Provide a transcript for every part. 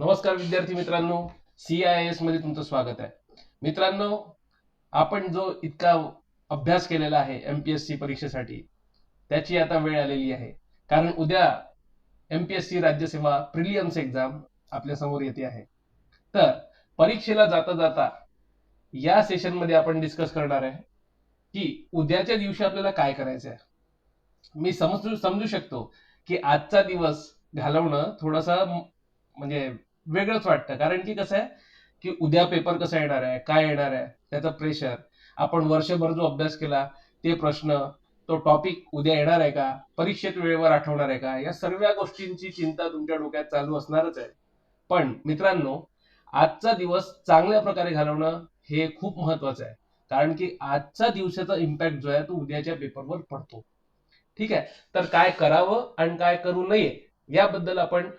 नमस्कार विद्यार्थी मित्रांनो. सी आय एसमध्ये तुमचं स्वागत आहे. मित्रांनो आपण जो इतका अभ्यास केलेला आहे एम पी एस सी परीक्षेसाठी त्याची आता वेळ आलेली आहे. कारण उद्या एम पी एस सी राज्यसेवा प्रिलियम्स एक्झाम आपल्यासमोर येते आहे. तर परीक्षेला जाता जाता या सेशनमध्ये आपण डिस्कस करणार आहे की उद्याच्या दिवशी आपल्याला काय करायचं आहे. मी समजू समजू शकतो की आजचा दिवस घालवणं थोडासा म्हणजे वेगळंच वाटतं. कारण की कसं आहे की उद्या पेपर कसा येणार आहे काय येणार आहे त्याचं प्रेशर आपण वर्षभर जो अभ्यास केला ते प्रश्न तो टॉपिक उद्या येणार आहे का परीक्षेत वेळेवर आठवणार आहे का या सर्व गोष्टींची चिंता तुमच्या डोक्यात चालू असणारच आहे. पण मित्रांनो आजचा दिवस चांगल्या प्रकारे घालवणं हे खूप महत्वाचं आहे. कारण की आजचा दिवसाचा इम्पॅक्ट जो आहे तो उद्याच्या पेपरवर पडतो. ठीक आहे? तर काय करावं आणि काय करू नये याबद्दल आपण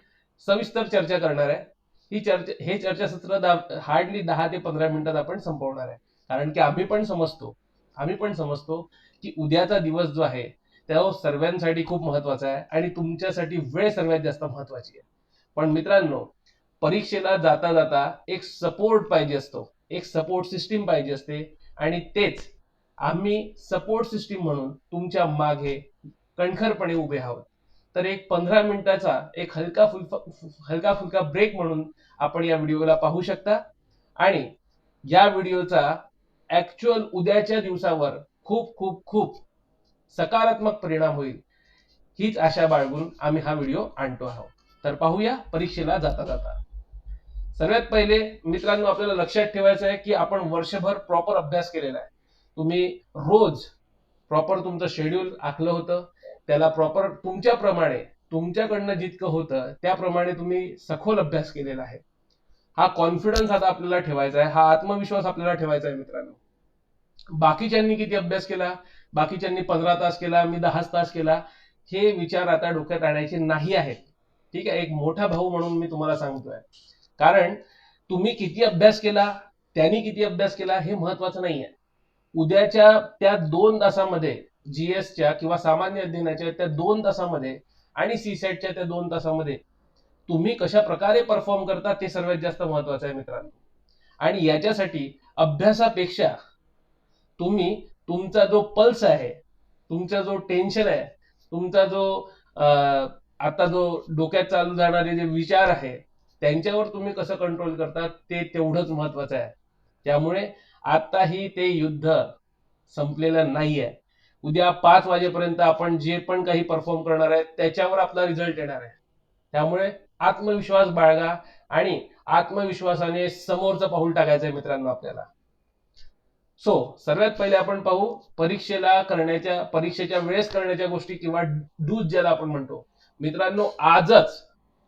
सविस्तर चर्चा करणार आहे. ही चर्चा हे चर्चासत्र हार्डली दहा ते पंधरा मिनिटात आपण संपवणार आहे. कारण की आम्ही पण समजतो आम्ही पण समजतो की उद्याचा दिवस जो आहे तो सर्वांसाठी खूप महत्त्वाचा आहे आणि तुमच्यासाठी वेळ सर्वात जास्त महत्वाची आहे. पण मित्रांनो परीक्षेला जाता जाता एक सपोर्ट पाहिजे असतो एक सपोर्ट सिस्टीम पाहिजे असते आणि तेच आम्ही सपोर्ट सिस्टीम म्हणून तुमच्या मागे कणखरपणे उभे आहोत. तर एक पंधरा मिनिटाचा एक हलका फुलका हलका फुलका ब्रेक म्हणून आपण या व्हिडिओला पाहू शकता. आणि या व्हिडिओचा ऍक्च्युअल उद्याच्या दिवसावर खूप खूप खूप सकारात्मक परिणाम होईल. हीच आशा बाळगून आम्ही हा व्हिडिओ आणतो आहोत. तर पाहूया परीक्षेला जाता जाता. सर्वात पहिले मित्रांनो आपल्याला लक्षात ठेवायचं आहे की आपण वर्षभर प्रॉपर अभ्यास केलेला आहे. तुम्ही रोज प्रॉपर तुमचं शेड्यूल आखलं होतं. त्याला प्रॉपर तुमच्याप्रमाणे तुमच्याकडनं जितकं होतं त्याप्रमाणे तुम्ही सखोल अभ्यास केलेला आहे. हा कॉन्फिडन्स आता आपल्याला ठेवायचा आहे हा आत्मविश्वास आपल्याला ठेवायचा आहे मित्रांनो. बाकीच्यांनी किती अभ्यास केला? बाकीच्यांनी पंधरा तास केला मी दहाच तास केला हे विचार आता डोक्यात आणायचे नाही आहेत. ठीक आहे? एक मोठा भाऊ म्हणून मी तुम्हाला सांगतोय. कारण तुम्ही किती अभ्यास केला त्यांनी किती अभ्यास केला हे महत्वाचं नाहीये. उद्याच्या त्या दोन तासामध्ये जीएसच्या किंवा सामान्य अध्ययनाच्या त्या दोन तासामध्ये आणि सी सेटच्या त्या दोन तासामध्ये तुम्ही कशा प्रकारे परफॉर्म करता ते सर्वात जास्त महत्वाचं आहे मित्रांनो. आणि याच्यासाठी अभ्यासापेक्षा तुम्ही तुमचा जो पल्स आहे तुमचा जो टेन्शन आहे तुमचा जो आता जो डोक्यात चालू जाणारे जे विचार आहे त्यांच्यावर तुम्ही कसं कंट्रोल करता ते तेवढंच महत्वाचं आहे. त्यामुळे आताही ते युद्ध संपलेलं नाहीये. उद्या पाच वाजेपर्यंत आपण जे पण काही परफॉर्म करणार आहे त्याच्यावर आपला रिझल्ट येणार आहे. त्यामुळे आत्मविश्वास बाळगा आणि आत्मविश्वासाने समोरचं पाऊल टाकायचं आहे मित्रांनो आपल्याला. सो सर्वात पहिले आपण पाहू परीक्षेला करण्याच्या परीक्षेच्या वेळेस करण्याच्या गोष्टी किंवा डूज ज्याला आपण म्हणतो. मित्रांनो आजच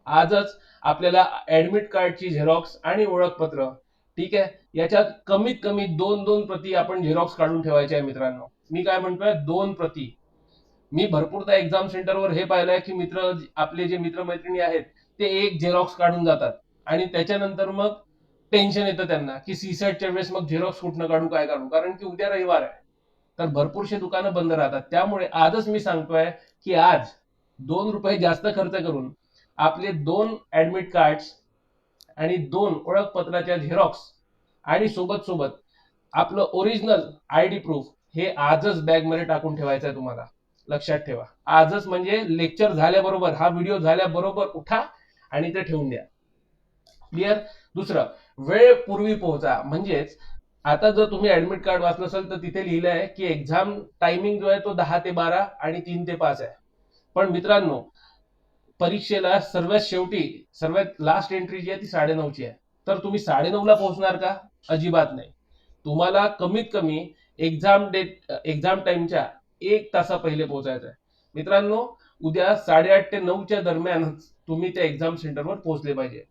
आजच आपल्याला ऍडमिट कार्डची झेरॉक्स आणि ओळखपत्र ठीक आहे? याच्यात कमीत कमी दोन दोन प्रती आपण झेरॉक्स काढून ठेवायचे आहे मित्रांनो. मी काय म्हणतोय दोन प्रती. मी भरपूरदा एक्झाम सेंटरवर हे पाहिलंय की मित्र आपले जे मित्रमैत्रिणी आहेत ते एक झेरॉक्स काढून जातात. आणि त्याच्यानंतर मग टेन्शन येतं त्यांना की सीसेटच्या वेळेस मग झेरॉक्स कुठनं काढू काय काढू? कारण की उद्या रविवार आहे. तर भरपूरशी दुकानं बंद राहतात. त्यामुळे आजच मी सांगतोय की आज दोन रुपये जास्त खर्च करून आपले दोन ऍडमिट कार्ड्स आणि दोन ओळखपत्राच्या झेरॉक्स आणि सोबत सोबत आपलं ओरिजिनल आय डी प्रूफ हे आजच बॅगमध्ये टाकून ठेवायचं आहे तुम्हाला. लक्षात ठेवा. आजच म्हणजे लेक्चर झाल्याबरोबर हा व्हिडिओ झाल्याबरोबर उठा आणि ते ठेवून द्या. क्लिअर दुसरं वेळ पूर्वी पोहोचा. म्हणजेच आता जर तुम्ही ऍडमिट कार्ड वाचलं असेल तर तिथे लिहिलं आहे की एक्झाम टायमिंग जो आहे तो दहा ते बारा आणि तीन ते पाच आहे. पण मित्रांनो परीक्षेला सर्वात शेवटी सर्वात लास्ट एंट्री जी आहे ती साडेनऊची आहे. तर तुम्ही साडेनऊला पोहोचणार का? अजिबात नाही. तुम्हाला कमीत कमी एक्झाम डेट एक्झाम टाइमच्या एक तासा पहिले पोहोचायचं आहे. मित्रांनो उद्या साडेआठ ते नऊच्या दरम्यानच तुम्ही त्या एक्झाम सेंटरवर पोहोचले पाहिजे.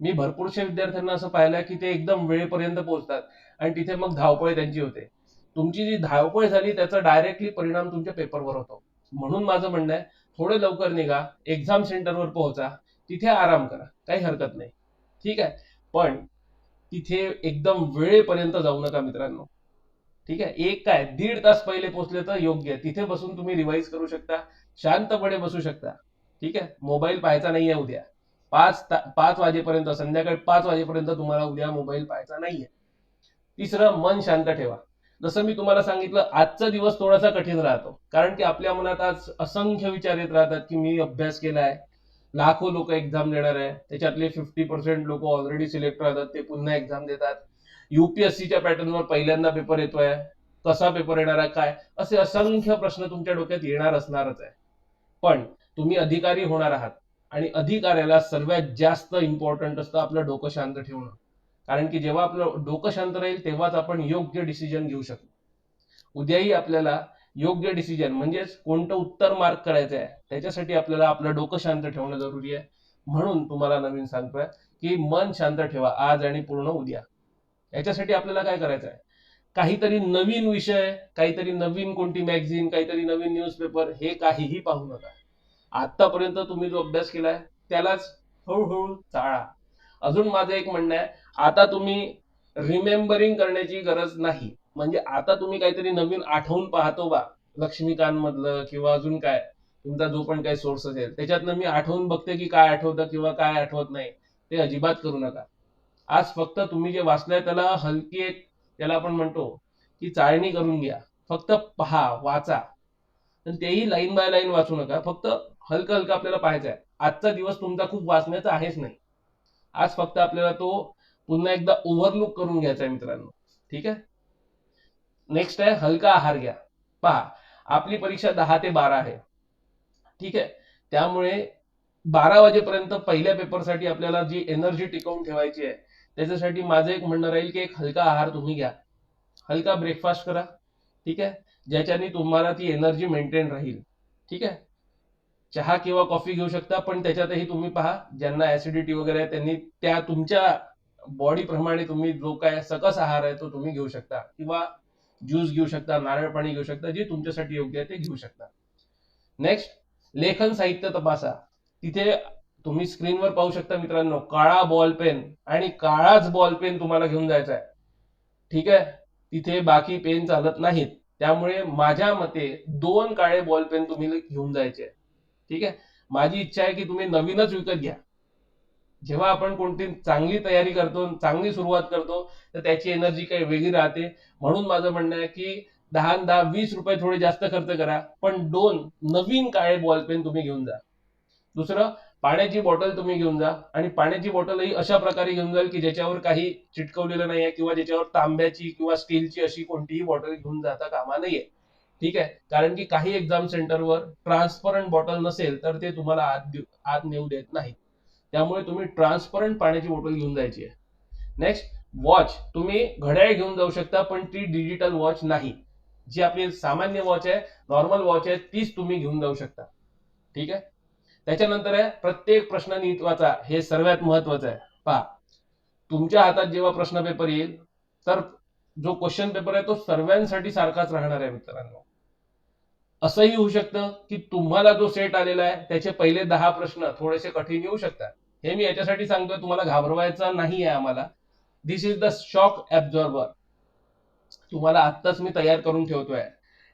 मी भरपूरशा विद्यार्थ्यांना असं पाहिलं की ते एकदम वेळेपर्यंत पोहोचतात आणि तिथे मग धावपळ त्यांची होते. तुमची जी धावपळ झाली त्याचा डायरेक्टली परिणाम तुमच्या पेपरवर होतो. म्हणून माझं म्हणणं आहे थोडे लवकर निघा एक्झाम सेंटरवर पोहोचा तिथे आराम करा काही हरकत नाही. ठीक आहे? पण तिथे एकदम वेळेपर्यंत जाऊ नका मित्रांनो. ठीक आहे? एक काय? दीड तास पहिले पोहोचले तर योग्य आहे. तिथे बसून तुम्ही रिवाईज करू शकता. शांतपणे बसू शकता. ठीक आहे? मोबाईल पाहायचा नाही आहे उद्या. पाच ता- पाच वाजेपर्यंत संध्याकाळी पाच वाजेपर्यंत तुम्हाला उद्या मोबाईल पाहायचा नाहीये. तिसरं मन शांत ठेवा. जसं मी तुम्हाला सांगितलं आजचा दिवस थोडासा कठीण राहतो. कारण की आपल्या मनात आज असंख्य विचार येत राहतात की मी अभ्यास केलाय. लाखो लोक एक्झाम देणार आहे. त्याच्यातले फिफ्टी पर्सेंट लोक ऑलरेडी सिलेक्ट राहतात. ते पुन्हा एक्झाम देतात. युपीएससीच्या पॅटर्नवर पहिल्यांदा पेपर येतोय. कसा पेपर येणार आहे काय? असे असंख्य प्रश्न तुमच्या डोक्यात येणार असणारच आहे. पण तुम्ही अधिकारी होणार आहात आणि अधिकाऱ्याला सर्वात जास्त इम्पॉर्टंट असतं आपलं डोकं शांत ठेवणं. कारण की जेव्हा आपलं डोकं शांत राहील तेव्हाच आपण योग्य डिसिजन घेऊ शकतो. उद्याही आपल्याला योग्य डिसिजन म्हणजेच कोणतं उत्तर मार्क करायचं आहे त्याच्यासाठी आपल्याला आपलं डोकं शांत ठेवणं जरुरी आहे. म्हणून तुम्हाला नवीन सांगतोय की मन शांत ठेवा. आज आणि पूर्ण उद्या. याच्यासाठी आपल्याला काय करायचं आहे? काहीतरी नवीन विषय काहीतरी नवीन कोणती मॅगझिन काहीतरी नवीन न्यूजपेपर हे काहीही पाहू नका. आतापर्यंत तुम्ही जो अभ्यास केलाय त्यालाच हळूहळू चाळा अजून माझं एक म्हणणं आहे आता तुम्ही रिमेंबरिंग करण्याची गरज नाही. म्हणजे आता तुम्ही काहीतरी नवीन आठवून पाहतो बा लक्ष्मीकांत मधलं किंवा अजून काय तुमचा जो पण काही सोर्स असेल त्याच्यातनं मी आठवून बघते की काय आठवतं किंवा काय आठवत नाही ते अजिबात करू नका. आज फक्त तुम्ही जे वाचलंय त्याला हलकी एक त्याला आपण म्हणतो की चाळणी करून घ्या. फक्त पहा वाचा. पण तेही लाईन बाय लाईन वाचू नका. फक्त हलकं हलकं आपल्याला पाहायचं आहे आजचा दिवस तुमचा खूप वाचण्याचा आहेच नाही. आज फक्त आपल्याला तो पुन्हा एकदा ओव्हरलुक करून घ्यायचा आहे मित्रांनो. ठीक आहे? नेक्स्ट आहे हलका आहार घ्या. पहा आपली परीक्षा दहा ते बारा आहे. ठीक आहे? त्यामुळे बारा वाजेपर्यंत पहिल्या पेपरसाठी आपल्याला जी एनर्जी टिकवून ठेवायची आहे त्याच्यासाठी माझं एक म्हणणं राहील की एक हलका आहार तुम्ही घ्या. हलका ब्रेकफास्ट करा ठीक आहे? ज्याच्याने तुम्हाला ती एनर्जी मेंटेन राहील ठीक आहे? चहा किंवा कॉफी घेऊ शकता पण त्याच्यातही तुम्ही पहा ज्यांना ऍसिडिटी वगैरे आहे त्यांनी त्या तुमच्या बॉडी प्रमाणे तुम्ही जो काय सकस आहार आहे तो तुम्ही घेऊ शकता. किंवा ज्यूस घेऊ शकता नारळ पाणी घेऊ शकता जे तुमच्यासाठी योग्य आहे ते घेऊ शकता. नेक्स्ट लेखन साहित्य तपासा. तिथे तुम्ही स्क्रीनवर पाहू शकता मित्रांनो काळा बॉल पेन आणि काळाच बॉल पेन तुम्हाला घेऊन जायचा आहे ठीक आहे? तिथे बाकी पेन चालत नाहीत. त्यामुळे माझ्या मते दोन काळे बॉल पेन तुम्ही घेऊन जायचे. ठीक आहे? माझी इच्छा आहे की तुम्ही नवीनच विकत घ्या. जेव्हा आपण कोणती चांगली तयारी करतो चांगली सुरुवात करतो तर त्याची एनर्जी काही वेगळी राहते. म्हणून माझं म्हणणं आहे की दहा दहा वीस रुपये थोडे जास्त खर्च करा पण दोन नवीन काळे बॉल पेन तुम्ही घेऊन जा. दुसरं पाण्याची बॉटल तुम्ही घेऊन जा आणि पाण्याची बॉटलही अशा प्रकारे घेऊन जाल की ज्याच्यावर काही चिटकवलेलं नाहीये किंवा ज्याच्यावर तांब्याची किंवा स्टीलची अशी कोणतीही बॉटल घेऊन जाता कामा नाहीये ठीक आहे? कारण की काही एक्झाम सेंटरवर ट्रान्सपरंट बॉटल नसेल तर ते तुम्हाला आत आत नेऊ देत नाही त्यामुळे तुम्ही ट्रान्सपरंट पाण्याची बॉटल घेऊन जायची आहे. नेक्स्ट वॉच तुम्ही घड्याळ घेऊन जाऊ शकता पण ती डिजिटल वॉच नाही. जी आपली सामान्य वॉच आहे नॉर्मल वॉच आहे तीच तुम्ही घेऊन जाऊ शकता. ठीक आहे? त्याच्यानंतर आहे प्रत्येक प्रश्न नित्वाचा हे सर्वात महत्वाचं आहे. पहा तुमच्या हातात जेव्हा प्रश्न पेपर येईल तर जो क्वेश्चन पेपर आहे तो सर्वांसाठी सारखाच राहणार आहे मित्रांनो. असंही होऊ शकतं की तुम्हाला जो सेट आलेला आहे त्याचे पहिले दहा प्रश्न थोडेसे कठीण येऊ शकतात. हे मी याच्यासाठी सांगतोय तुम्हाला घाबरवायचा नाही आहे आम्हाला. This is the shock absorber तुम्हाला आत्ताच मी तयार करून ठेवतोय.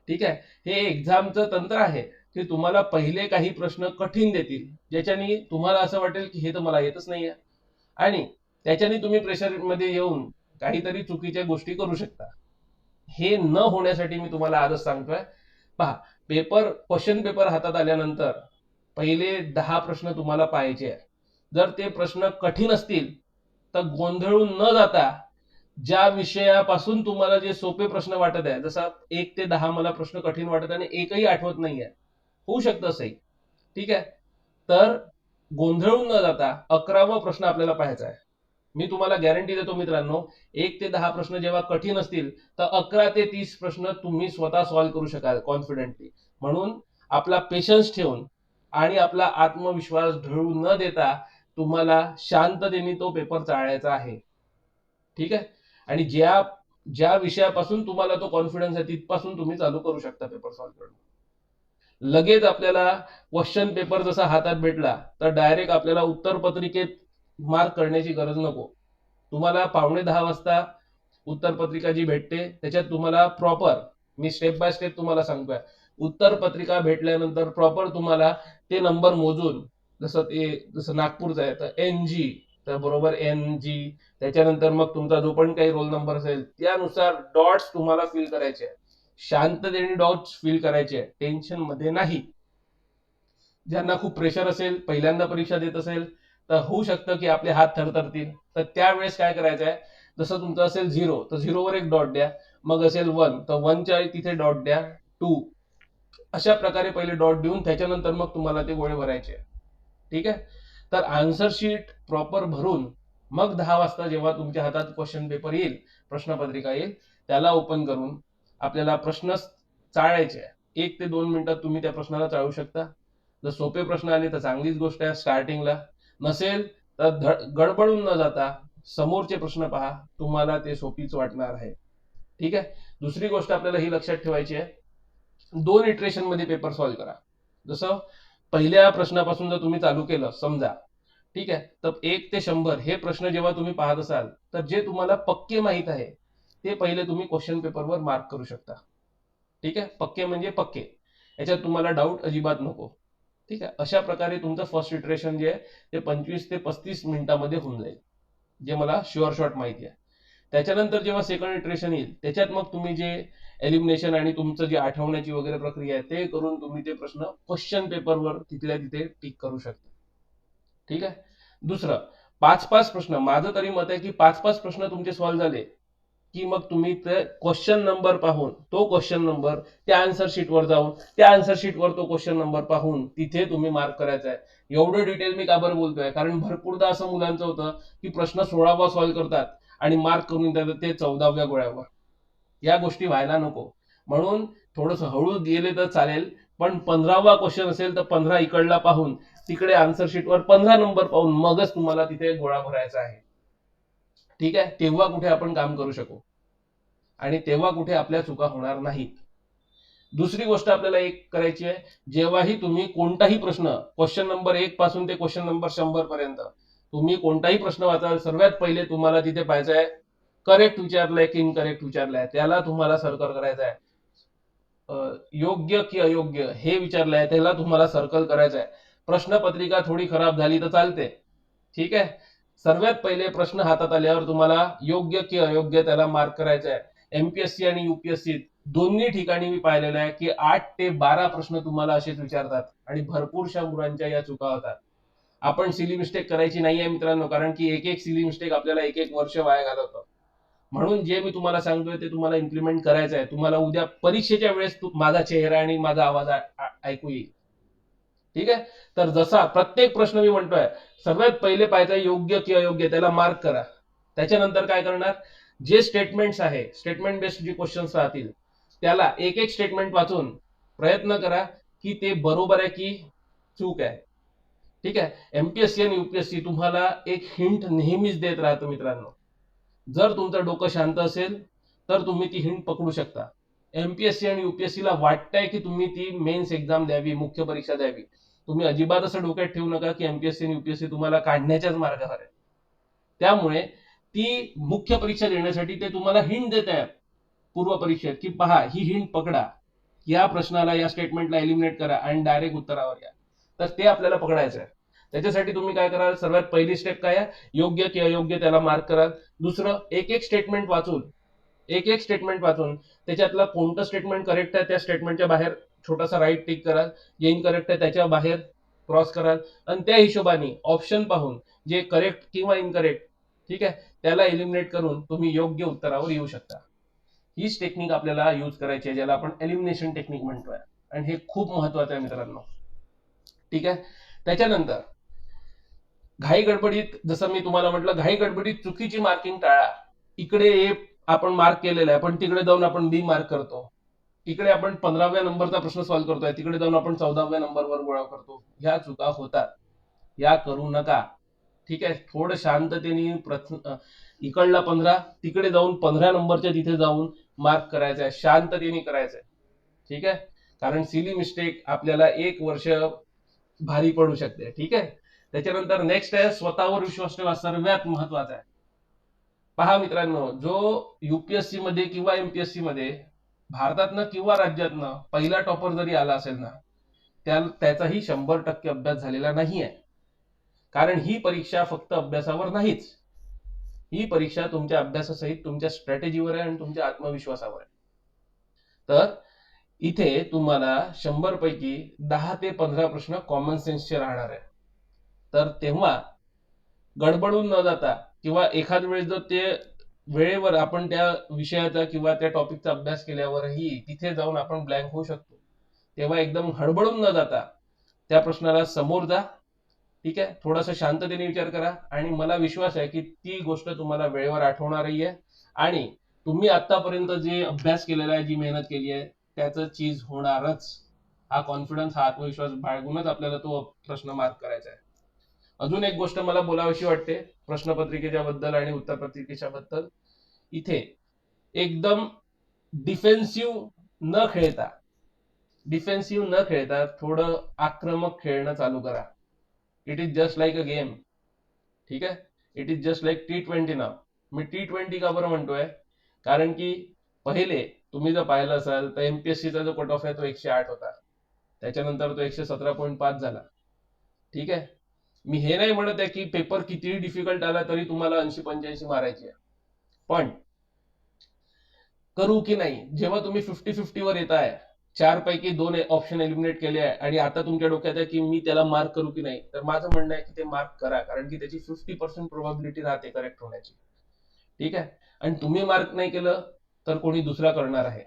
ठीक आहे? हे एक्झामचं तंत्र आहे. ते तुम्हाला पहिले काही प्रश्न कठीण देतील. ज्याच्याने तुम्हाला असं वाटेल की हे तर मला येतच नाहीये. आणि त्याच्याने तुम्ही प्रेशरमध्ये येऊन काहीतरी चुकीच्या गोष्टी करू शकता. हे न होण्यासाठी मी तुम्हाला आजच सांगतोय. पहा पेपर क्वेश्चन पेपर हातात आल्यानंतर पहिले दहा प्रश्न तुम्हाला पाहायचे आहे जर ते प्रश्न कठीण असतील तर गोंधळून न जाता ज्या विषयापासून तुम्हाला जे सोपे प्रश्न वाटत आहे जसा एक ते दहा मला प्रश्न कठीण वाटत आणि एकही आठवत नाहीये होऊ शकतं असंही. ठीक आहे? तर गोंधळून न जाता अकरावा प्रश्न आपल्याला पाहायचा आहे. मी तुम्हाला गॅरंटी देतो मित्रांनो एक ते दहा प्रश्न जेव्हा कठीण असतील तर अकरा ते तीस प्रश्न तुम्ही स्वतः सॉल्व्ह करू शकाल कॉन्फिडेंटली म्हणून आपला पेशन्स ठेवून आणि आपला आत्मविश्वास ढळू न देता तुम्हाला शांततेने तो पेपर चाळायचा आहे. ठीक आहे? आणि ज्या ज्या विषयापासून तुम्हाला तो कॉन्फिडन्स आहे तिथपासून तुम्ही चालू करू शकता पेपर सॉल्व्ह करणं. लगेच आपल्याला क्वेश्चन पेपर जसा हातात भेटला तर डायरेक्ट आपल्याला उत्तर पत्रिकेत मार्क करण्याची गरज नको. तुम्हाला पावणे दहा वाजता उत्तर पत्रिका जी भेटते त्याच्यात तुम्हाला प्रॉपर मी स्टेप बाय स्टेप तुम्हाला सांगतोय. उत्तर पत्रिका भेटल्यानंतर प्रॉपर तुम्हाला ते नंबर मोजून जसं ते जसं नागपूरचं आहे तर एन जी तर बरोबर एन जी त्याच्यानंतर मग तुमचा जो पण काही रोल नंबर असेल त्यानुसार डॉट्स तुम्हाला फिल करायचे आहेत. शांततेने डॉट्स फील करायचे टेन्शनमध्ये नाही. ज्यांना खूप प्रेशर असेल पहिल्यांदा परीक्षा देत असेल तर होऊ शकतं की आपले हात थरथरतील. तर त्यावेळेस काय करायचं आहे? जसं तुमचं असेल झिरो तर झिरोवर एक डॉट द्या. मग असेल वन तर वनच्या तिथे डॉट द्या. टू अशा प्रकारे पहिले डॉट देऊन त्याच्यानंतर मग तुम्हाला ते गोळे भरायचे. ठीक आहे? तर आन्सर शीट प्रॉपर भरून मग दहा वाजता जेव्हा तुमच्या हातात क्वेश्चन पेपर येईल प्रश्नपत्रिका येईल त्याला ओपन करून आपल्याला प्रश्न चाळायचे एक ते दोन मिनिटात तुम्ही त्या प्रश्नाला चाळू शकता. जर सोपे प्रश्न आले तर चांगलीच गोष्ट आहे स्टार्टिंगला नसेल तर ध- गडबडून न जाता समोरचे प्रश्न पहा. तुम्हाला ते सोपीच वाटणार आहे. ठीक आहे? दुसरी गोष्ट आपल्याला ही लक्षात ठेवायची आहे. दोन इटरेशनमध्ये पेपर सॉल्व्ह करा. जसं पहिल्या प्रश्नापासून जर तुम्ही चालू केलं समजा. ठीक आहे? तर एक ते शंभर हे प्रश्न जेव्हा तुम्ही पाहत असाल तर जे तुम्हाला पक्के माहीत आहे ते पहिले तुम्ही क्वेश्चन पेपरवर मार्क करू शकता. ठीक आहे? पक्के म्हणजे पक्के. याच्यात तुम्हाला डाऊट अजिबात नको. ठीक आहे? अशा प्रकारे तुमचं फर्स्ट इटरेशन जे आहे ते पंचवीस ते पस्तीस मिनिटामध्ये होऊन जाईल. जे मला शुअर शॉट माहिती आहे. त्याच्यानंतर जेव्हा सेकंड इटरेशन येईल त्याच्यात मग तुम्ही जे एलिमिनेशन आणि तुमचं जे आठवण्याची वगैरे प्रक्रिया आहे ते करून तुम्ही ते प्रश्न क्वेश्चन पेपरवर तिथल्या तिथे टिक करू शकता. ठीक आहे? दुसरं पाच पाच प्रश्न. माझं तरी मत आहे की पाच पाच प्रश्न तुमचे सॉल्व्ह झाले. की मग तुम्ही ते क्वेश्चन नंबर पाहून तो क्वेश्चन नंबर त्या आन्सर शीटवर जाऊन त्या आन्सर शीटवर तो क्वेश्चन नंबर पाहून तिथे तुम्ही मार्क करायचा आहे. एवढं डिटेल मी का बरं बोलतोय? कारण भरपूरदा असं मुलांचं होतं की प्रश्न सोळावा सॉल्व्ह करतात आणि मार्क करून देतात ते चौदाव्या गोळ्यावर. या गोष्टी व्हायला नको. म्हणून थोडंसं हळू गेले तर चालेल पण पंधरावा क्वेश्चन असेल तर पंधरा इकडला पाहून तिकडे आन्सर शीटवर पंधरा नंबर पाहून मगच तुम्हाला तिथे गोळा भरायचा आहे. ठीक आहे? तेव्हा कुठे आपण काम करू शकू? आणि तेव्हा कुठे आपल्या चुका होणार नाहीत? दुसरी गोष्ट आपल्याला एक करायची आहे. जेव्हाही तुम्ही कोणताही प्रश्न क्वेश्चन नंबर एक पासून ते क्वेश्चन नंबर शंभर पर्यंत तुम्ही कोणताही प्रश्न वाचाल सर्वात पहिले तुम्हाला तिथे पाहायचं आहे. करेक्ट विचारलाय की इनकरेक्ट विचारलाय? त्याला तुम्हाला सर्कल करायचं आहे. योग्य की अयोग्य हे विचारलंय त्याला तुम्हाला सर्कल करायचं आहे. प्रश्नपत्रिका थोडी खराब झाली तर चालते. ठीक आहे? सर्वात पहिले प्रश्न हातात आल्यावर तुम्हाला योग्य की अयोग्य त्याला मार्क करायचा आहे. एमपीएससी आणि युपीएससी दोन्ही ठिकाणी मी पाहिलेलं आहे की आठ ते बारा प्रश्न तुम्हाला असेच विचारतात आणि भरपूरशा मुलांच्या या चुका होतात. आपण सिली मिस्टेक करायची नाही आहे मित्रांनो कारण की एक एक सिली मिस्टेक आपल्याला एक एक वर्ष वाया घालवतं. म्हणून जे मी तुम्हाला सांगतोय ते तुम्हाला इम्प्लिमेंट करायचं आहे. तुम्हाला उद्या परीक्षेच्या वेळेस माझा चेहरा आणि माझा आवाज ऐकू येईल. ठीक आहे? तर जसा प्रत्येक प्रश्न मी म्हणतोय सर्वात पहिले पाहायचा योग्य की अयोग्य त्याला मार्क करा. त्याच्यानंतर काय करणार? जे स्टेटमेंट्स आहे स्टेटमेंट बेस्ड जे क्वेश्चन्स राहतील त्याला एक एक स्टेटमेंट वाचून प्रयत्न करा की ते बरोबर आहे की चूक आहे. ठीक आहे? एमपीएससी आणि युपीएससी तुम्हाला एक हिंट नेहमीच देत राहतो मित्रांनो. जर तुमचं डोकं शांत असेल तर तुम्ही ती हिंट पकडू शकता. एमपीएससी आणि युपीएससी ला वाटतंय की तुम्ही ती मेन्स एक्झाम द्यावी मुख्य परीक्षा द्यावी. तुम्ही अजिबात असं डोक्यात ठेवू नका की एमपीएससी आणि युपीएससी तुम्हाला काढण्याच्याच मार्गावर आहे त्यामुळे ती मुख्य परीक्षा देण्यासाठी ते तुम्हाला हिंट देत आहे पूर्व परीक्षेत की पहा ही हिंट पकडा. या प्रश्नाला या स्टेटमेंटला एलिमिनेट करा आणि डायरेक्ट उत्तरावर या. तर ते आपल्याला पकडायचं आहे. त्याच्यासाठी तुम्ही काय कराल? सर्वात पहिली स्टेप काय आहे? योग्य की अयोग्य त्याला मार्क कराल. दुसरं एक एक स्टेटमेंट वाचून एक एक स्टेटमेंट वाचून त्याच्यातलं कोणतं स्टेटमेंट करेक्ट आहे त्या स्टेटमेंटच्या बाहेर छोटासा राईट टिक कराल. जे इनकरेक्ट आहे त्याच्या बाहेर क्रॉस कराल. आणि त्या हिशोबाने ऑप्शन पाहून जे करेक्ट किंवा इनकरेक्ट ठीक आहे त्याला एलिमिनेट करून तुम्ही योग्य उत्तरावर येऊ शकता. हीच टेक्निक आपल्याला यूज करायची आहे ज्याला आपण एलिमिनेशन टेक्निक म्हणतोय. आणि हे खूप महत्वाचं आहे मित्रांनो. ठीक आहे? त्याच्यानंतर घाई गडबडीत जसं मी तुम्हाला म्हटलं घाई गडबडीत चुकीची मार्किंग टाळा. इकडे ए आपण मार्क केलेलं आहे पण तिकडे जाऊन आपण बी मार्क करतो. इकडे आपण पंधराव्या नंबरचा प्रश्न सॉल्व्ह करतोय. तिकडे जाऊन आपण चौदाव्या नंबरवर गोळा करतो. ह्या चुका होतात. या करू नका. ठीक आहे? थोडं शांततेने प्रश्न इकडला पंधरा तिकडे जाऊन पंधरा नंबरच्या तिथे जाऊन मार्क करायचा आहे शांततेने करायचं आहे ठीक आहे? कारण सिली मिस्टेक आपल्याला एक वर्ष भारी पडू शकते. ठीक आहे? त्याच्यानंतर नेक्स्ट आहे स्वतःवर विश्वास ठेवा. सर्वात महत्त्वाचा आहे. पहा मित्रांनो जो युपीएससी मध्ये किंवा एमपीएससी मध्ये भारतातनं किंवा राज्यातनं पहिला टॉपर जरी आला असेल ना त्या त्याचाही शंभर टक्के अभ्यास झालेला नाही आहे कारण ही परीक्षा फक्त अभ्यासावर नाहीच. ही परीक्षा तुमच्या अभ्यासासहित तुमच्या स्ट्रॅटेजीवर आहे आणि तुमच्या आत्मविश्वासावर आहे. तर इथे तुम्हाला शंभर पैकी दहा ते पंधरा प्रश्न कॉमन सेन्सचे राहणार आहे तर तेव्हा गडबडून न जाता किंवा एखाद वेळेस जर ते वेळेवर आपण त्या विषयाचा किंवा त्या टॉपिकचा अभ्यास केल्यावरही तिथे जाऊन आपण ब्लँक होऊ शकतो. तेव्हा एकदम हडबडून न जाता त्या प्रश्नाला समोर जा. ठीक आहे? थोडासा शांततेने विचार करा आणि मला विश्वास आहे की ती गोष्ट तुम्हाला वेळेवर आठवणारही आहे. आणि तुम्ही आतापर्यंत जे अभ्यास केलेला आहे जी मेहनत केली आहे त्याचं चीज होणारच. हा कॉन्फिडन्स हा आत्मविश्वास बाळगूनच आपल्याला तो प्रश्न मार्क करायचा आहे. अजून एक गोष्ट मला बोलावीशी वाटते. प्रश्नपत्रिकेच्या बद्दल आणि उत्तरपत्रिकेच्या बद्दल इथे एकदम डिफेन्सिव्ह न खेळता डिफेन्सिव्ह न खेळता थोडं आक्रमक खेळणं चालू करा. It is just like a game ठीक आहे? It is just like T twenty नाव मी टी ट्वेंटी का बरं म्हणतोय? कारण की पहिले तुम्ही जर पाहिलं असाल तर एमपीएससीचा जो कट ऑफ आहे तो एकशे आठ होता. त्याच्यानंतर तो एकशे सतरा पॉईंट पाच झाला. ठीक आहे? मी हे नाही म्हणत आहे की पेपर कितीही डिफिकल्ट आला तरी तुम्हाला ऐंशी पंच्याऐंशी मारायची आहे. पण करू की नाही? जेव्हा तुम्ही फिफ्टी फिफ्टी वर येत आहे चार पैकी दोन ऑप्शन एलिमिनेट केले आहे आणि आता तुमच्या डोक्यात आहे की मी त्याला मार्क करू की नाही तर माझं म्हणणं आहे की ते मार्क करा कारण की त्याची फिफ्टी पर्सेंट प्रोबॅबिलिटी राहते करेक्ट होण्याची. ठीक आहे? आणि तुम्ही मार्क नाही केलं तर कोणी दुसरा करणार आहे.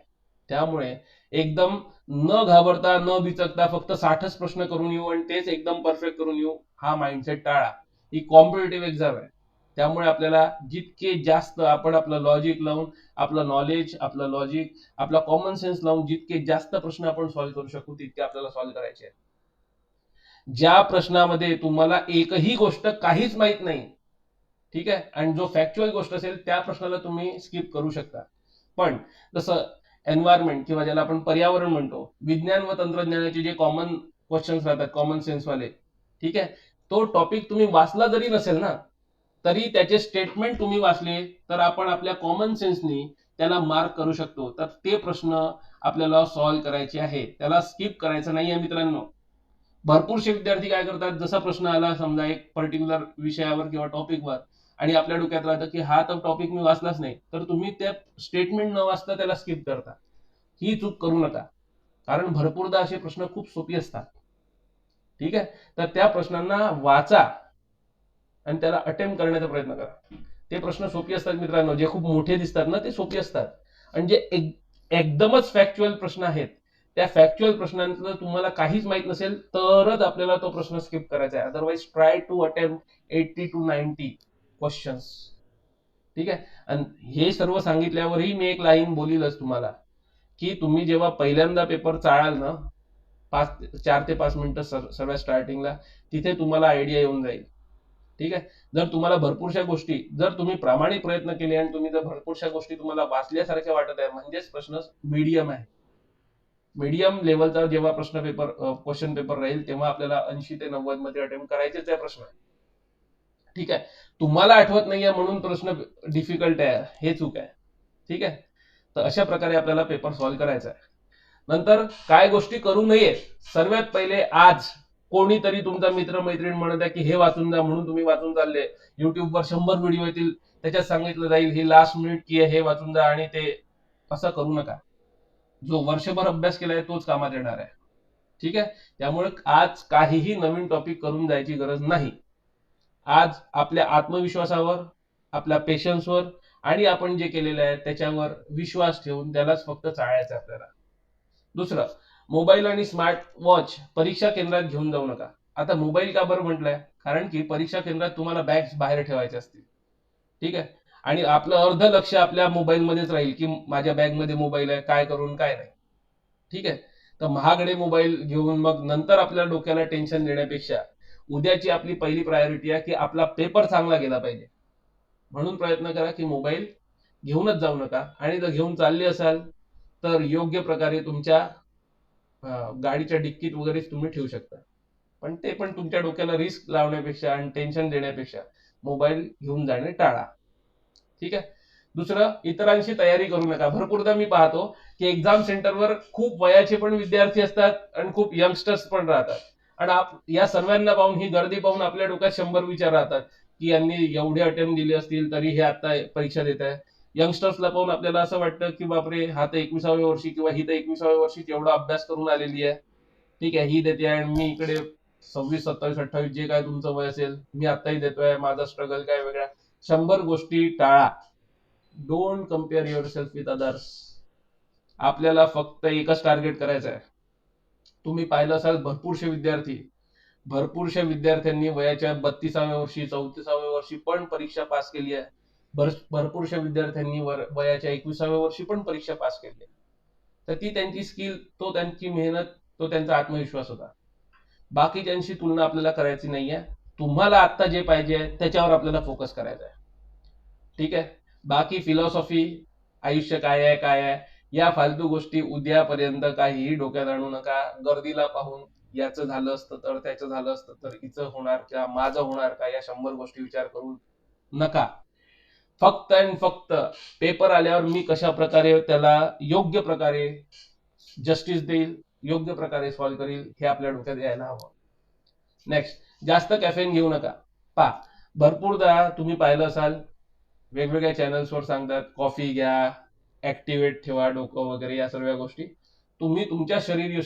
त्यामुळे एकदम न घाबरता न बिचकता फक्त साठच प्रश्न करून येऊ आणि तेच एकदम परफेक्ट करून येऊ हा माइंडसेट टाळा. ही कॉम्पिटेटिव्ह एक्झाम आहे. त्यामुळे आपल्याला जितके जास्त आपण आपलं लॉजिक लावून आपलं नॉलेज आपलं लॉजिक आपला कॉमन सेन्स लावून जितके जास्त प्रश्न आपण सॉल्व्ह करू शकू तितके आपल्याला सॉल्व्ह करायचे आहेत. ज्या प्रश्नामध्ये तुम्हाला एकही गोष्ट काहीच माहीत नाही ठीक आहे? आणि जो फॅक्च्युअल गोष्ट असेल त्या प्रश्नाला तुम्ही स्किप करू शकता. पण जसं एन्व्हायरमेंट किंवा ज्याला आपण पर्यावरण म्हणतो विज्ञान व तंत्रज्ञानाचे जे कॉमन क्वेश्चन्स राहतात कॉमन सेन्सवाले ठीक आहे? तो टॉपिक तुम्ही वाचला जरी नसेल ना तरी त्याचे स्टेटमेंट तुम्ही वाचले तर आपण आपल्या कॉमन सेन्सनी त्याला मार्क करू शकतो. तर ते प्रश्न आपल्याला सॉल्व्ह करायचे आहे. त्याला स्किप करायचं नाही आहे मित्रांनो भरपूरसे विद्यार्थी काय करतात जसा प्रश्न आला समजा एक पर्टिक्युलर विषयावर किंवा टॉपिकवर आणि आपल्या डोक्यात राहतं की हा तर टॉपिक मी वाचलाच नाही तर तुम्ही त्या स्टेटमेंट न वाचता त्याला स्किप करता. ही चूक करू नका. कारण भरपूरदा असे प्रश्न खूप सोपी असतात. ठीक आहे? तर त्या प्रश्नांना वाचा. आणि त्याला अटेम्प्ट करण्याचा प्रयत्न करा. ते प्रश्न सोपी असतात मित्रांनो. जे खूप मोठे दिसतात ना ते सोपी असतात. आणि जे एक- एकदमच फॅक्च्युअल प्रश्न आहेत त्या फॅक्च्युअल प्रश्नांचं तुम्हाला काहीच माहीत नसेल तरच आपल्याला तो प्रश्न स्किप करायचा आहे. Otherwise try to attempt eighty to ninety questions ठीक आहे? आणि हे सर्व सांगितल्यावरही मी एक लाईन बोलीलच तुम्हाला की तुम्ही जेव्हा पहिल्यांदा पेपर चाळाल ना पाच चार ते पाच मिनिटं सर- सर्वात स्टार्टिंगला तिथे तुम्हाला आयडिया येऊन जाईल. ठीक आहे? जर तुम्हाला भरपूरशा गोष्टी जर तुम्ही प्रामाणिक प्रयत्न केले आणि तुम्ही जर भरपूरशा गोष्टी तुम्हाला वाचल्यासारख्या वाटत आहे म्हणजेच प्रश्न मीडियम आहे. मीडियम लेवलचा जेव्हा प्रश्न पेपर क्वेश्चन पेपर राहील तेव्हा आपल्याला ऐंशी ते नव्वदमध्ये अटेम्प्ट करायचेच आहे प्रश्न. ठीक आहे? तुम्हाला आठवत नाहीये म्हणून प्रश्न डिफिकल्ट आहे. हे चूक आहे. ठीक आहे? तर अशा प्रकारे आपल्याला पेपर सॉल्व्ह करायचा आहे. नंतर काय गोष्टी करू नयेत? सर्वात पहिले आज. कोणीतरी तुमचा मित्र मैत्रीण म्हणत आहे की हे वाचून जा म्हणून तुम्ही वाचून चालले. युट्यूबवर शंभर व्हिडिओ येतील. त्याच्यात सांगितलं जाईल ही लास्ट मिनिट की हे वाचून जा आणि ते असं करू नका. जो वर्षभर अभ्यास केलाय तोच कामात येणार आहे. ठीक आहे? त्यामुळे आज काहीही नवीन टॉपिक करून जायची गरज नाही. आज आपल्या आत्मविश्वासावर आपल्या पेशन्सवर आणि आपण जे केलेलं आहे त्याच्यावर विश्वास ठेवून त्यालाच फक्त चाळायचं आपल्याला. दुसरं मोबाईल आणि स्मार्ट वॉच परीक्षा केंद्रात घेऊन जाऊ नका. आता मोबाईल का बरं म्हटलंय? कारण की परीक्षा केंद्रात तुम्हाला बॅग्स बाहेर ठेवायचे असतील. ठीक आहे? आणि आपलं अर्ध लक्ष आपल्या मोबाईलमध्येच राहील की माझ्या बॅगमध्ये मोबाईल आहे काय करून काय नाही. ठीक आहे? तर महागडे मोबाईल घेऊन मग नंतर आपल्या डोक्याला टेन्शन देण्यापेक्षा उद्याची आपली पहिली प्रायोरिटी आहे की आपला पेपर चांगला गेला पाहिजे. म्हणून प्रयत्न करा की मोबाईल घेऊनच जाऊ नका. आणि जर घेऊन चालले असाल तर योग्य प्रकारे तुमच्या गाडीच्या डिक्कीत वगैरे तुम्ही ठेवू शकता. पण ते पण तुमच्या डोक्याला रिस्क लावण्यापेक्षा आणि टेन्शन देण्यापेक्षा मोबाईल घेऊन जाणे टाळा. ठीक आहे? दुसरं इतरांशी तयारी करू नका. भरपूरदा मी पाहतो की एक्झाम सेंटरवर खूप वयाचे पण विद्यार्थी असतात आणि खूप यंगस्टर्स पण राहतात. आणि आप या सर्वांना पाहून ही गर्दी पाहून आपल्या डोक्यात शंभर विचार राहतात की यांनी एवढे अटेम्प्ट दिले असतील तरी हे आता परीक्षा देत आहे यंगस्टर्सला पाहून आपल्याला असं वाटतं की बापरे हा तर एकविसाव्या वर्षी किंवा ही तर एकविसाव्या वर्षी एवढा अभ्यास करून आलेली आहे. ठीक आहे ही देते आणि मी इकडे सव्वीस सत्तावीस अठ्ठावीस जे काय तुमचं वय असेल मी आताही देतोय माझा स्ट्रगल काय वेगळा. शंभर गोष्टी टाळा. Don't compare yourself with others आपल्याला फक्त एकच टार्गेट करायचं आहे. तुम्ही पाहिलं असाल भरपूरशे विद्यार्थी. भरपूरशा विद्यार्थ्यांनी वयाच्या बत्तीसाव्या वर्षी चौतीसाव्या वर्षी पण परीक्षा पास केली आहे. भरपूरशा विद्यार्थ्यांनी वर- वयाच्या एकविसाव्या वर्षी पण परीक्षा पास केली. तर ती त्यांची स्किल तो त्यांची मेहनत तो त्यांचा आत्मविश्वास होता. बाकी त्यांची तुलना आपल्याला करायची नाहीये तुम्हाला आता जे पाहिजे त्याच्यावर आपल्याला फोकस करायचा आहे ठीक आहे? बाकी फिलॉसॉफी आयुष्य काय आहे काय आहे या फालतू गोष्टी उद्यापर्यंत काहीही डोक्यात आणू नका. गर्दीला पाहून याचं झालं असतं तर त्याचं झालं असतं तर हिचं होणार किंवा माझं होणार का या शंभर गोष्टी विचार करू नका. फक्त अँड फक्त पेपर आल्यावर मी कशा प्रकारे त्याला योग्य प्रकारे जस्टिस देईल योग्य प्रकारे सॉल्व्ह करील हे आपल्या डोक्यात यायला हवं. नेक्स्ट जास्त कॅफेन घेऊ नका. पा भरपूरदा तुम्ही पाहिलं असाल वेगवेगळ्या चॅनल्सवर सांगतात कॉफी घ्या ऍक्टिव्हेट ठेवा डोकं वगैरे या सर्व गोष्टी. तुम्ही तुमच्या शरीर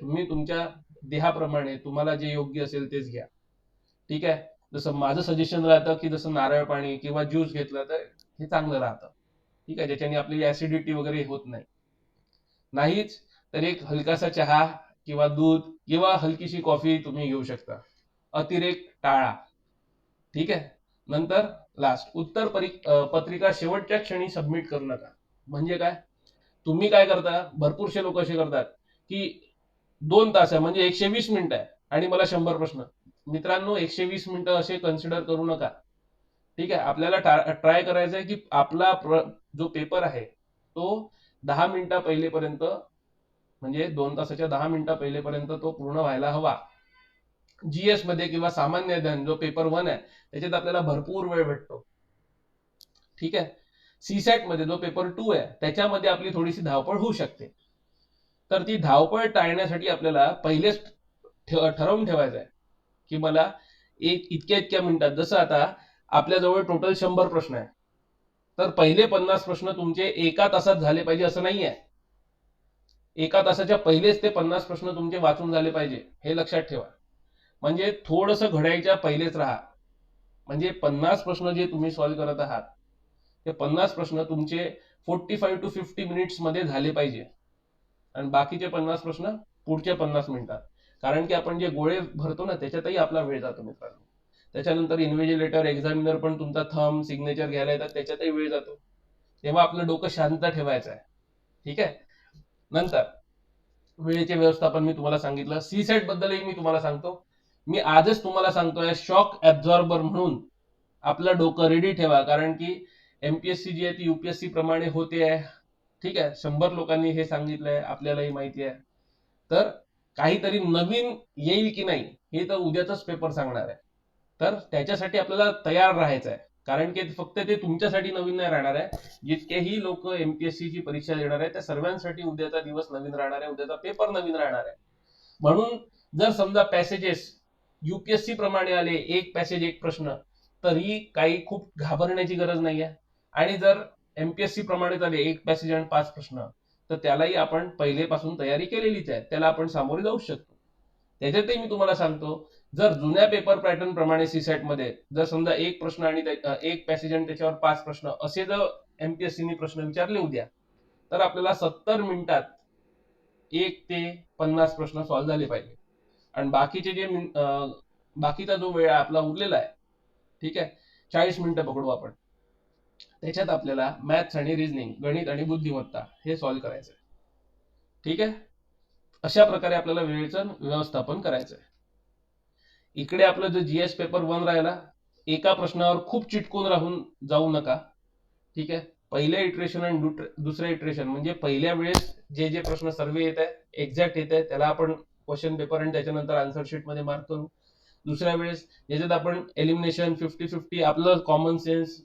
तुम्ही तुमच्या देहाप्रमाणे तुम्हाला जे योग्य असेल तेच घ्या. ठीक आहे? जसं माझं सजेशन राहतं की जसं नारळ पाणी किंवा ज्यूस घेतलं तर हे चांगलं राहतं. ठीक आहे? ज्याच्याने आपली ऍसिडिटी वगैरे होत नाही. नाहीच तर एक हलकासा चहा किंवा दूध किंवा हलकीशी कॉफी तुम्ही घेऊ शकता. अतिरेक टाळा. ठीक आहे? नंतर लास्ट उत्तर परी पत्रिका शेवटच्या क्षणी सबमिट करू नका. म्हणजे काय? तुम्ही काय करता? भरपूरशे लोक असे करतात की दोन तास आहे म्हणजे एकशे वीस मिनिटं आहे. आणि मला शंभर प्रश्न. मित्रांनो एकशे वीस मिनिटं असे कन्सिडर करू नका. ठीक आहे? आपल्याला ट्राय करायचं आहे की आपला प्र- जो पेपर आहे तो दहा मिनिटा पहिलेपर्यंत म्हणजे दोन तासाच्या दहा मिनिटा पहिलेपर्यंत तो पूर्ण व्हायला हवा. जीएसमध्ये किंवा सामान्य ज्ञान जो पेपर वन आहे त्याच्यात आपल्याला भरपूर वेळ भेटतो. ठीक आहे? सीसॅटमध्ये जो पेपर टू आहे त्याच्यामध्ये आपली थोडीशी धावपळ होऊ शकते. तर ती धावपळ टाळण्यासाठी आपल्याला पहिलेच ठरवून ठेवायचं आहे की मला एक इतक्या इतक्या मिनिटात जसं आता आपल्याजवळ टोटल शंभर प्रश्न आहे तर पहिले पन्नास प्रश्न तुमचे एका तासात झाले पाहिजे असं नाही आहे एका तासाच्या पहिलेच ते पन्नास प्रश्न तुमचे वाचून झाले पाहिजे हे लक्षात ठेवा. म्हणजे थोडंसं घड्याळीच्या पहिलेच राहा. म्हणजे पन्नास प्रश्न जे तुम्ही सॉल्व्ह करत आहात ते पन्नास प्रश्न तुमचे फोर्टी फाईव्ह टू फिफ्टी मिनिट्समध्ये झाले पाहिजे. आणि बाकीचे पन्नास प्रश्न पुढच्या पन्नास मिनिटात. कारण की आपण जे गोळे भरतो ना त्याच्यातही आपला वेळ जातो मित्रांनो. त्याच्यानंतर इन्व्हिजिलेटर एक्झामिनर पण तुमचा थम सिग्नेचर घ्यायला येतात त्याच्यातही वेळ जातो. तेव्हा आपलं डोकं शांत ठेवायचं आहे. ठीक आहे? नंतर वेळेचे व्यवस्थापन मी तुम्हाला सांगितलं. सी सेट बद्दलही मी तुम्हाला सांगतो. मी आजच तुम्हाला सांगतोय शॉक ऍब्झॉर्बर म्हणून आपलं डोकं रेडी ठेवा. कारण की एमपीएससी जी आहे ती युपीएससी प्रमाणे होते आहे. ठीक आहे? शंभर लोकांनी हे सांगितलंय आपल्यालाही माहिती आहे. तर काहीतरी नवीन येईल की नाही हे तर उद्याचाच पेपर सांगणार आहे. तर त्याच्यासाठी आपल्याला तयार राहायचं आहे. कारण की फक्त ते तुमच्यासाठी नवीन नाही राहणार आहे. जितकेही लोक एमपीएससी ची परीक्षा देणार आहे त्या सर्वांसाठी उद्याचा दिवस नवीन राहणार आहे उद्याचा पेपर नवीन राहणार आहे. म्हणून जर समजा पॅसेजेस युपीएससी प्रमाणे आले एक पॅसेज एक प्रश्न तरी काही खूप घाबरण्याची गरज नाही आहे आणि जर एमपीएससी प्रमाणे आले एक पॅसेज आणि पाच प्रश्न तर त्यालाही आपण पहिलेपासून तयारी केलेलीच आहे. त्याला आपण सामोरे जाऊ शकतो. त्याच्यातही मी तुम्हाला सांगतो. जर जुन्या पेपर पॅटर्न प्रमाणे सीसॅटमध्ये जर समजा एक प्रश्न आणि एक पॅसेज आणि त्याच्यावर पाच प्रश्न असे जर एमपीएससीने प्रश्न विचारले उद्या तर आपल्याला सत्तर मिनिटात एक ते पन्नास प्रश्न सॉल्व्ह झाले पाहिजे. आणि बाकीचे जे बाकीचा जो वेळ आहे आपला उरलेला आहे ठीक आहे चाळीस मिनिटं पकडू आपण. त्याच्यात आपल्याला मॅथ्स आणि रिझनिंग गणित आणि बुद्धिमत्ता हे सॉल्व्ह करायचं आहे ठीक आहे? अशा प्रकारे आपल्याला वेळेचं व्यवस्थापन करायचं आहे इकडे आपलं जो जीएस पेपर वन राहिला एका प्रश्नावर खूप चिटकून राहून जाऊ नका. ठीक आहे? पहिल्या इटरेशन आणि दुट- दुसऱ्या इटरेशन म्हणजे पहिल्या वेळेस जे जे प्रश्न सर्वे येत आहे एक्झॅक्ट येत आहे त्याला आपण क्वेश्चन पेपर आणि त्याच्यानंतर आन्सर शीटमध्ये मार्क करू. दुसऱ्या वेळेस याच्यात आपण एलिमिनेशन फिफ्टी फिफ्टी आपलं कॉमन सेन्स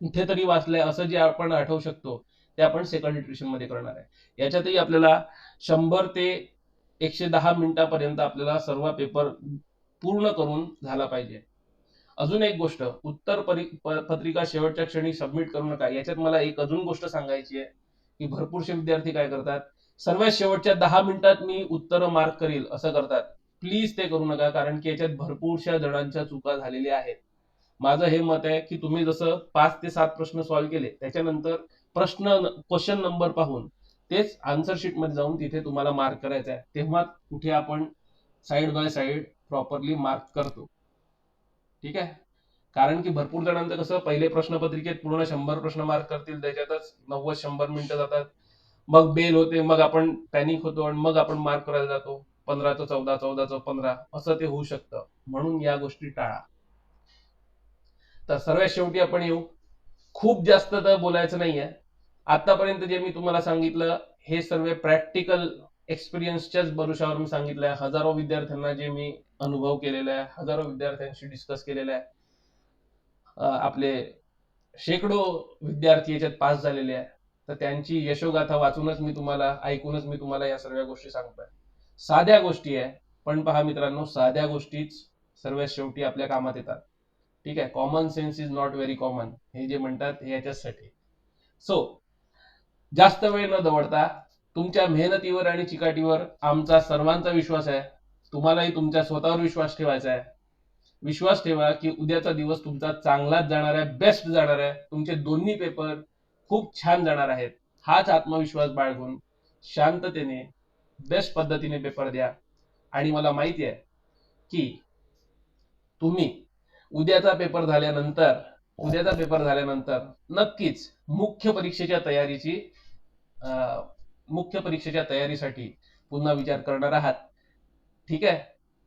कुठेतरी वाचलंय असं जे आपण आठवू शकतो ते आपण सेकंड इटरेशनमध्ये करणार आहे. याच्यातही आपल्याला शंभर ते एकशे दहा मिनिटापर्यंत आपल्याला सर्व पेपर पूर्ण करून झाला पाहिजे. अजून एक गोष्ट उत्तर परि- पत्रिका शेवटच्या क्षणी सबमिट करू नका. याच्यात मला एक अजून गोष्ट सांगायची आहे की भरपूरसे विद्यार्थी काय करतात? सर्वात शेवटच्या दहा मिनिटात मी उत्तर मार्क करील असं करतात. प्लीज ते करू नका कारण की याच्यात भरपूरशा जणांच्या चुका झालेल्या आहेत. माझं हे मत आहे की तुम्ही जसं पाच ते सात प्रश्न सॉल्व्ह केले त्याच्यानंतर प्रश्न क्वेश्चन नंबर पाहून तेच आन्सर शीटमध्ये जाऊन तिथे तुम्हाला मार्क करायचं आहे. तेव्हा कुठे आपण side by side properly mark करतो. ठीक आहे? कारण की भरपूर जणांचं कसं पहिले प्रश्नपत्रिकेत पूर्ण शंभर प्रश्न मार्क करतील त्याच्यातच नव्वद शंभर मिनिटं जातात. मग बेल होते मग आपण पॅनिक होतो आणि मग आपण मार्क करायला जातो. पंधराचं चौदा चौदाचं पंधरा असं ते होऊ शकतं. म्हणून या गोष्टी टाळा. तर सर्वात शेवटी आपण येऊ. खूप जास्त तर बोलायचं नाहीये. आतापर्यंत जे मी तुम्हाला सांगितलं हे सर्व प्रॅक्टिकल एक्सपिरियन्सच्याच भरोशावर मी सांगितलं आहे हजारो विद्यार्थ्यांना जे मी अनुभव केलेला आहे हजारो विद्यार्थ्यांशी डिस्कस केलेला आहे आपले शेकडो विद्यार्थी याच्यात पास झालेले आहे तर त्यांची यशोगाथा वाचूनच मी तुम्हाला ऐकूनच मी तुम्हाला या सर्व गोष्टी सांगतोय. साध्या गोष्टी आहे. पण पहा मित्रांनो साध्या गोष्टीच सर्वात शेवटी आपल्या कामात येतात. ठीक आहे? Common sense is not very common हे जे म्हणतात हे याच्यासाठी. सो जास्त वेळ न दवडता तुमच्या मेहनतीवर आणि चिकाटीवर आमचा सर्वांचा विश्वास आहे. तुम्हालाही तुमच्या स्वतःवर विश्वास ठेवायचा आहे. विश्वास ठेवा की उद्याचा दिवस तुमचा चांगलाच जाणार आहे बेस्ट जाणार आहे. तुमचे दोन्ही पेपर खूप छान जाणार आहेत. हाच आत्मविश्वास बाळगून शांततेने बेस्ट पद्धतीने पेपर द्या. आणि मला माहिती आहे की तुम्ही उद्याचा पेपर झाल्यानंतर उद्याचा पेपर झाल्यानंतर नक्कीच मुख्य परीक्षेच्या तयारीची अं, मुख्य परीक्षेच्या तयारीसाठी पुन्हा विचार करणार आहात. ठीक आहे?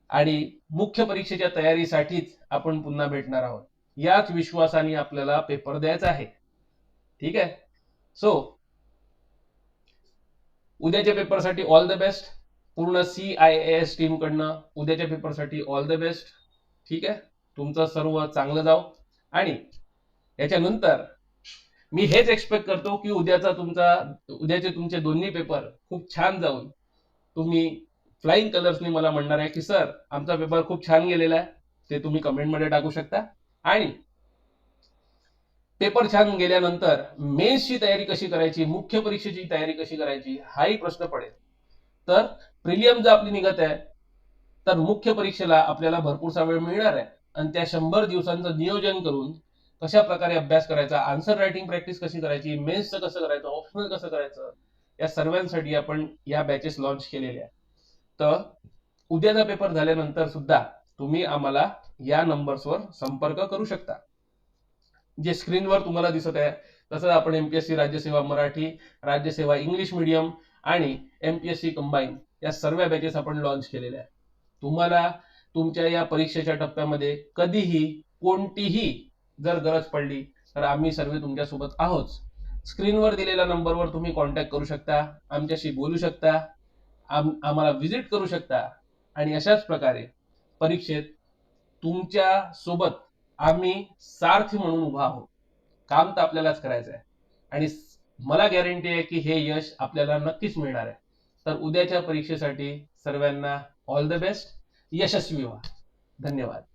आणि मुख्य परीक्षेच्या तयारीसाठीच आपण पुन्हा भेटणार आहोत. याच विश्वासाने आपल्याला पेपर द्यायचा आहे. ठीक आहे? सो उद्याच्या पेपरसाठी ऑल द बेस्ट पूर्ण सी आय एस टीम कडनं उद्याच्या पेपरसाठी ऑल द बेस्ट ठीक आहे? तुमचं सर्व चांगलं जाव. आणि याच्यानंतर मी हेच एक्सपेक्ट करतो की उद्याचा तुमचा उद्याचे तुमचे दोन्ही पेपर खूप छान जाऊन तुम्ही फ्लाइंग कलर्सनी मला म्हणणार आहे की सर आमचा पेपर खूप छान गेलेला आहे. ते तुम्ही कमेंटमध्ये टाकू शकता. आणि पेपर छान गेल्यानंतर मेन्सची तयारी कशी करायची मुख्य परीक्षेची तयारी कशी करायची हाही प्रश्न पडेल. तर प्रिलियम जर आपली निघत आहे. तर मुख्य परीक्षेला आपल्याला भरपूरसा वेळ मिळणार आहे. आणि त्या शंभर दिवसांचं नियोजन करून कशा प्रकारे अभ्यास करायचा आन्सर रायटिंग प्रॅक्टिस कशी करायची मेन्सचं कसं करायचं ऑप्शनल कसं करायचं या सर्वांसाठी आपण या बॅचेस लॉन्च केलेल्या तर उद्याचा पेपर झाल्यानंतर सुद्धा तुम्ही आम्हाला या नंबर्सवर संपर्क करू शकता. जे स्क्रीनवर तुम्हाला दिसत आहे तसंच आपण एमपीएससी राज्यसेवा मराठी राज्यसेवा इंग्लिश मीडियम आणि एमपीएससी कंबाईन या सर्व बॅचेस आपण लॉन्च केलेल्या आहेत. तुम्हाला तुमच्या या परीक्षेच्या टप्प्यामध्ये कधीही कोणतीही जर गरज पडली तर आम्ही सर्व तुमच्यासोबत आहोत. स्क्रीनवर दिलेल्या नंबरवर तुम्ही कॉन्टॅक्ट करू शकता आमच्याशी बोलू शकता आम आम्हाला व्हिजिट करू शकता आणि अशाच प्रकारे परीक्षेत तुमच्यासोबत आम्ही सारथी म्हणून उभा आहोत. काम तर आपल्यालाच करायचं आहे. आणि मला गॅरंटी आहे की हे यश आपल्याला नक्कीच मिळणार आहे. तर उद्याच्या परीक्षेसाठी सर्वांना ऑल द बेस्ट यशस्वी व्हा. धन्यवाद.